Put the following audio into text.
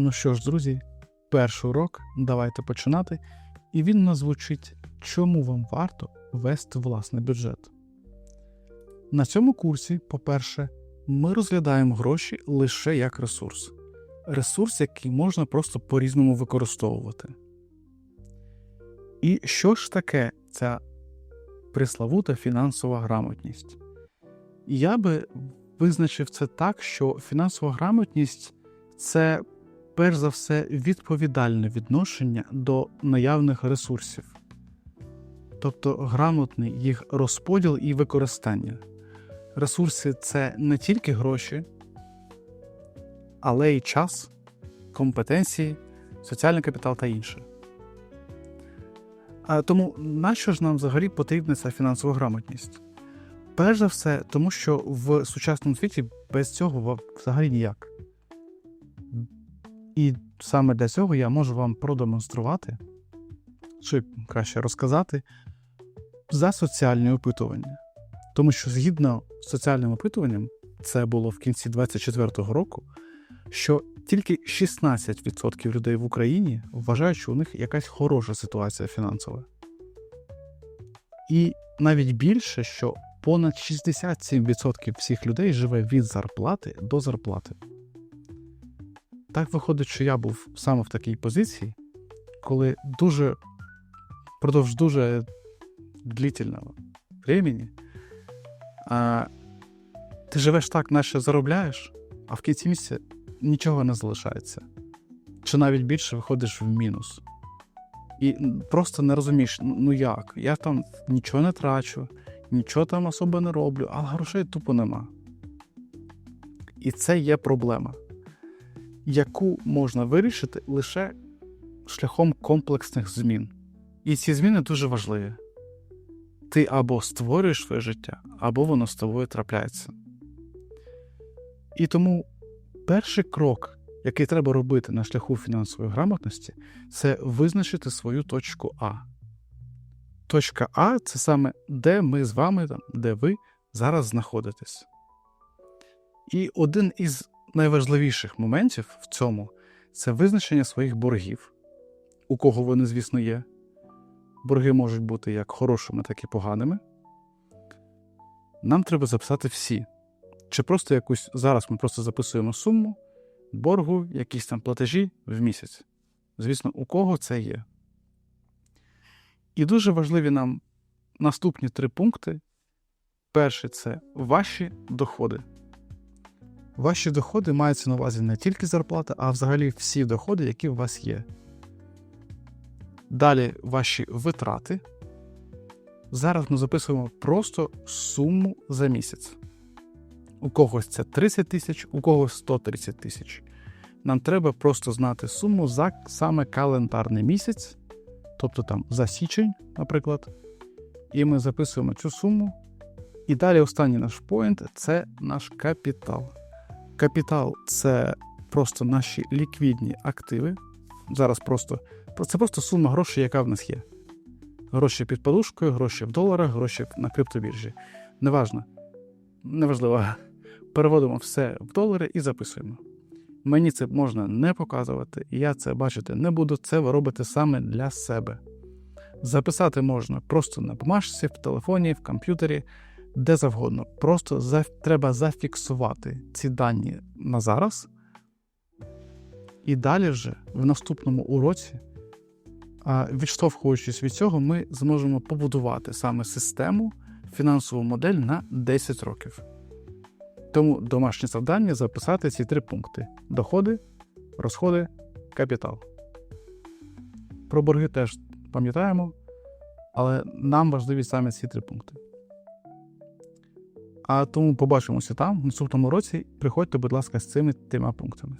Ну що ж, друзі, перший урок, давайте починати. І він нас звучить, чому вам варто вести власний бюджет. На цьому курсі, по-перше, ми розглядаємо гроші лише як ресурс. Ресурс, який можна просто по-різному використовувати. І що ж таке ця приславута фінансова грамотність? Я би визначив це так, що фінансова грамотність це перш за все відповідальне відношення до наявних ресурсів, тобто грамотний їх розподіл і використання. Ресурси це не тільки гроші, але й час, компетенції, соціальний капітал та інше. А тому нащо ж нам взагалі потрібна ця фінансова грамотність? Перш за все, тому що в сучасному світі без цього взагалі ніяк. І саме для цього я можу вам продемонструвати, чи краще розказати, за соціальні опитування. Тому що згідно з соціальним опитуванням, це було в кінці 2024 року, що тільки 16% людей в Україні вважають, що у них якась хороша ситуація фінансова. І навіть більше, що понад 67% всіх людей живе від зарплати до зарплати. Так виходить, що я був саме в такій позиції, коли дуже впродовж дуже длительного времени а, ти живеш так, наче заробляєш, а в кінці місяця нічого не залишається. Чи навіть більше виходиш в мінус. І просто не розумієш, ну як, я там нічого не трачу, нічого там особо не роблю, а грошей тупо нема. І це є проблема яку можна вирішити лише шляхом комплексних змін. І ці зміни дуже важливі. Ти або створюєш своє життя, або воно з тобою трапляється. І тому перший крок, який треба робити на шляху фінансової грамотності, це визначити свою точку А. Точка А це саме де ми з вами, де ви зараз знаходитесь. І один із найважливіших моментів в цьому це визначення своїх боргів, у кого вони, звісно, є. Борги можуть бути як хорошими, так і поганими. Нам треба записати всі. Чи просто якусь зараз ми просто записуємо суму боргу, якісь там платежі в місяць. Звісно, у кого це є. І дуже важливі нам наступні три пункти. Перший це ваші доходи. Ваші доходи маються на увазі не тільки зарплата, а взагалі всі доходи, які у вас є. Далі ваші витрати. Зараз ми записуємо просто суму за місяць. У когось це 30 тисяч, у когось 130 тисяч. Нам треба просто знати суму за саме календарний місяць, тобто там за січень, наприклад. І ми записуємо цю суму. І далі останній наш поінт це наш капітал. Капітал це просто наші ліквідні активи. Зараз просто це просто сума грошей, яка в нас є. Гроші під подушкою, гроші в доларах, гроші на криптобіржі. Неважно. Неважливо. Переводимо все в долари і записуємо. Мені це можна не показувати, я це бачити не буду. Це ви робите саме для себе. Записати можна просто на бумажці, в телефоні, в комп'ютері де завгодно. Просто за, треба зафіксувати ці дані на зараз. І далі вже в наступному уроці, відштовхуючись від цього, ми зможемо побудувати саме систему, фінансову модель на 10 років. Тому домашнє завдання записати ці три пункти: доходи, розходи, капітал. Про борги теж пам'ятаємо, але нам важливі саме ці три пункти. А тому побачимося там в наступному році. Приходьте, будь ласка, з цими трьома пунктами.